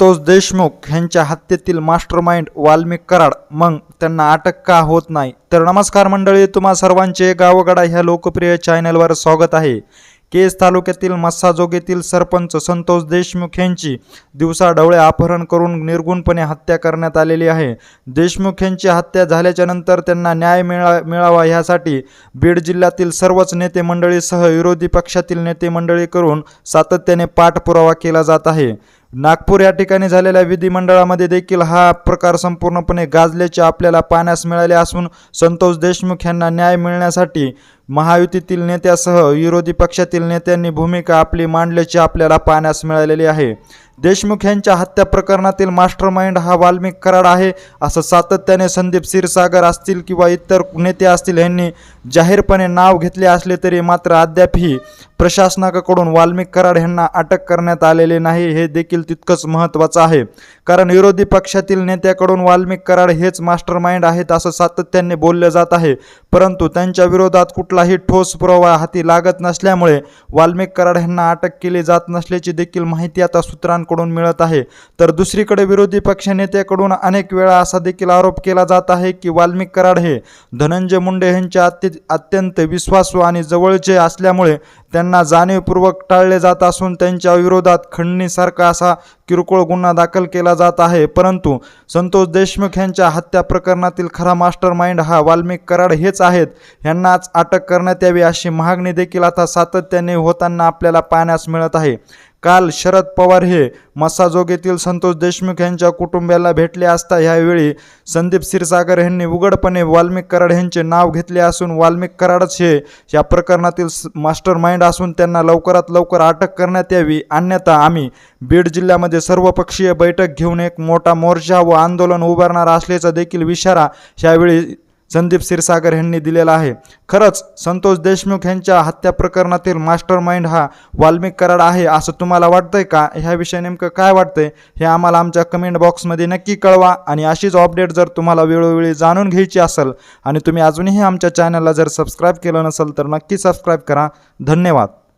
संतोष देशमुख यांच्या हत्येतील mastermind Valmik Karad. मग त्यांना अटक का होत नाही? तर नमस्कार मंडळी तुम्हा सर्वांचे गावगडा ह्या लोकप्रिय चॅनलवर स्वागत आहे. केस तालुक्यातील मस्साजोगेतील सरपंच संतोष देशमुख यांची दिवसाढवळे अपहरण करून निर्गुणपणे हत्या करण्यात आलेली आहे. देशमुख यांची हत्या झाल्याच्यानंतर त्यांना न्याय मिळा मिळावा ह्यासाठी बीड जिल्ह्यातील सर्वच नेते मंडळीसह विरोधी पक्षातील नेते मंडळी करून सातत्याने पाठपुरावा केला जात आहे. नागपूर या ठिकाणी झालेल्या विधिमंडळामध्ये देखील हा प्रकार संपूर्णपणे गाजल्याचे आपल्याला पाहण्यास मिळाले असून संतोष देशमुख यांना न्याय मिळण्यासाठी महायुतीतील नेत्यासह विरोधी पक्षातील नेत्यांनी भूमिका आपली मांडल्याची आपल्याला पाहण्यास मिळालेली आहे. देशमुख यांच्या हत्या प्रकरणातील मास्टर माइंड हा वाल्मिक कराड आहे असं सातत्याने संदीप क्षीरसागर असतील किंवा इतर नेते असतील यांनी जाहीरपणे नाव घेतले असले तरी मात्र अद्यापही प्रशासनाकडून वाल्मिक कराड यांना अटक करण्यात आलेले नाही हे देखील तितकंच महत्त्वाचं आहे. कारण विरोधी पक्षातील नेत्याकडून वाल्मिक कराड हेच मास्टर माइंड आहेत असं सातत्याने बोललं जात आहे. परंतु त्यांच्या विरोधात कुठलाही ठोस पुरावा हाती लागत नसल्यामुळे वाल्मिक कराड यांना अटक केली जात नसल्याची देखील माहिती आता सूत्रांकडून मिळत आहे. तर दुसरीकडे विरोधी पक्षनेत्याकडून अनेक वेळा असा देखील आरोप केला जात आहे की वाल्मिक कराड हे धनंजय मुंडे यांच्या अत्य अत्यंत विश्वासू आणि जवळचे असल्यामुळे त्यांना जाणीवपूर्वक टाळले जात असून त्यांच्या विरोधात खंडणीसारखा असा किरकोळ गुन्हा दाखल केला जात आहे. परंतु संतोष देशमुख यांच्या हत्या प्रकरणातील खरा मास्टर माइंड हा वाल्मिक कराड हेच आहेत. यांनाच अटक करण्यात यावी अशी मागणी देखील आता सातत्याने होताना आपल्याला पाहण्यास मिळत आहे. काल शरद पवार हे मस्साजोगेतील संतोष देशमुख यांच्या कुटुंबियाला भेटले असता ह्यावेळी संदीप क्षीरसागर यांनी उघडपणे वाल्मिक कराड यांचे नाव घेतले असून वाल्मिक कराडच हे या प्रकरणातील मास्टर माइंड असून त्यांना लवकरात लवकर अटक करण्यात यावी. अन्यथा आम्ही बीड जिल्ह्यामध्ये सर्वपक्षीय बैठक घेऊन एक मोठा मोर्चा व आंदोलन उभारणार असल्याचा देखील इशारा यावेळी संदीप क्षीरसागर यांनी दिलेला आहे. खरंच संतोष देशमुख यांच्या हत्या प्रकरणातील मास्टर माइंड हा वाल्मिक कराड आहे असं तुम्हाला वाटतंय का? ह्याविषयी नेमकं काय वाटतंय? हे आम्हाला आमच्या कमेंट बॉक्समध्ये नक्की कळवा आणि अशीच अपडेट जर तुम्हाला वेळोवेळी जाणून घ्यायची असेल आणि तुम्ही अजूनही आमच्या चॅनलला जर सबस्क्राईब केलं नसेल तर नक्की सबस्क्राईब करा. धन्यवाद.